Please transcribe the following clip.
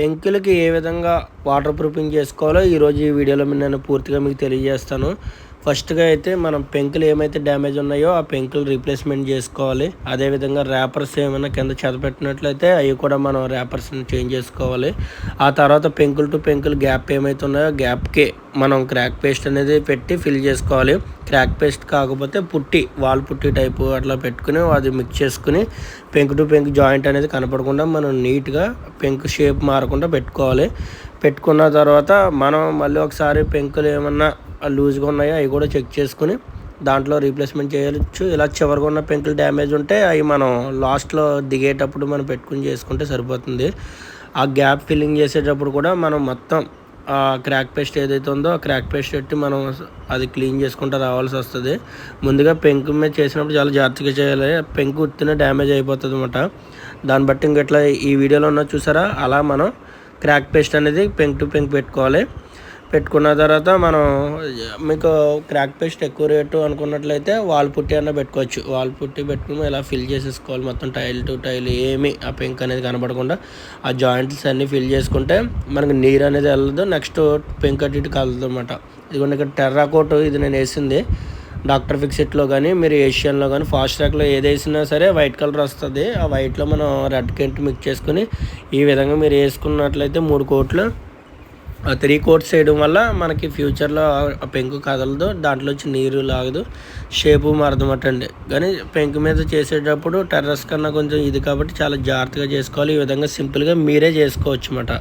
పెంకులకి ఏ విధంగా water proofing చేసుకోవాలో ఈరోజు ఈ వీడియోలో నేను పూర్తిగా మీకు తెలియజేస్తాను. ఫస్ట్గా అయితే మనం పెంకులు ఏమైతే డ్యామేజ్ ఉన్నాయో ఆ పెంకులు రీప్లేస్మెంట్ చేసుకోవాలి. అదేవిధంగా ర్యాపర్స్ ఏమైనా కింద చెదపెట్టినట్లయితే అవి కూడా మనం ర్యాపర్స్ని చేంజ్ చేసుకోవాలి. ఆ తర్వాత పెంకులు టు పెంకులు గ్యాప్ ఏమైతే ఉన్నాయో గ్యాప్కి మనం క్రాక్ పేస్ట్ అనేది పెట్టి ఫిల్ చేసుకోవాలి. క్రాక్ పేస్ట్ కాకపోతే పుట్టి వాల్ పుట్టి టైపు అట్లా పెట్టుకుని అది మిక్స్ చేసుకుని పెంకు టు పెంకు జాయింట్ అనేది కనపడకుండా మనం నీట్గా పెంకు షేప్ మారకుండా పెట్టుకోవాలి. పెట్టుకున్న తర్వాత మనం మళ్ళీ ఒకసారి పెంకులు ఏమన్నా లూజ్గా ఉన్నాయో అవి కూడా చెక్ చేసుకుని దాంట్లో రీప్లేస్మెంట్ చేయవచ్చు ఇలా చివరిగా ఉన్న పెంకులు డ్యామేజ్ ఉంటే అవి మనం లాస్ట్లో దిగేటప్పుడు మనం పెట్టుకుని చేసుకుంటే సరిపోతుంది. ఆ గ్యాప్ ఫిల్లింగ్ చేసేటప్పుడు కూడా మనం మొత్తం ఆ క్రాక్ పేస్ట్ ఏదైతే ఉందో ఆ క్రాక్ పేస్ట్ పెట్టి మనం అది క్లీన్ చేసుకుంటూ రావాల్సి వస్తుంది. ముందుగా పెంకు మీద చేసినప్పుడు చాలా జాగ్రత్తగా చేయాలి. పెంకు ఉత్తిన డ్యామేజ్ అయిపోతుంది అనమాట దాన్ని బట్టి ఇంకట్లా ఈ వీడియోలో ఉన్న చూసారా? అలా మనం క్రాక్ పేస్ట్ అనేది పెంక్ టు పెంక్ పెట్టుకోవాలి. పెట్టుకున్న తర్వాత మనం మీకు క్రాక్ పేస్ట్ ఎక్కువ రేటు అనుకున్నట్లయితే వాల్ పుట్టి అన్న పెట్టుకోవచ్చు. వాల్ పుట్టి పెట్టుకుని ఇలా ఫిల్ చేసేసుకోవాలి. మొత్తం టైల్ టు టైల్ ఏమి ఆ పెంక్ అనేది కనపడకుండా ఆ జాయింట్స్ అన్నీ ఫిల్ చేసుకుంటే మనకు నీరు అనేది వెళ్ళదు. నెక్స్ట్ పెంక్ అటు ఇటు కలదు అనమాట ఇదిగోండి ఇక్కడ టెర్రా కోట్ ఇది నేను వేసింది. డాక్టర్ ఫిక్సిట్లో కానీ మీరు ఏషియన్లో కానీ ఫాస్ట్ ట్రాక్లో ఏది వేసినా సరే వైట్ కలర్ వస్తుంది. ఆ వైట్లో మనం రెడ్ కెంట్ మిక్స్ చేసుకుని ఈ విధంగా మీరు వేసుకున్నట్లయితే మూడు కోట్లు త్రీ కోట్స్ వేయడం వల్ల మనకి ఫ్యూచర్లో ఆ పెంకు కదలదు దాంట్లో వచ్చి నీరు లాగదు షేపు మరదమటండి. కానీ పెంకు మీద చేసేటప్పుడు టెర్రస్ కన్నా కొంచెం ఇది కాబట్టి చాలా జాగ్రత్తగా చేసుకోవాలి. ఈ విధంగా సింపుల్గా మీరే చేసుకోవచ్చు అన్నమాట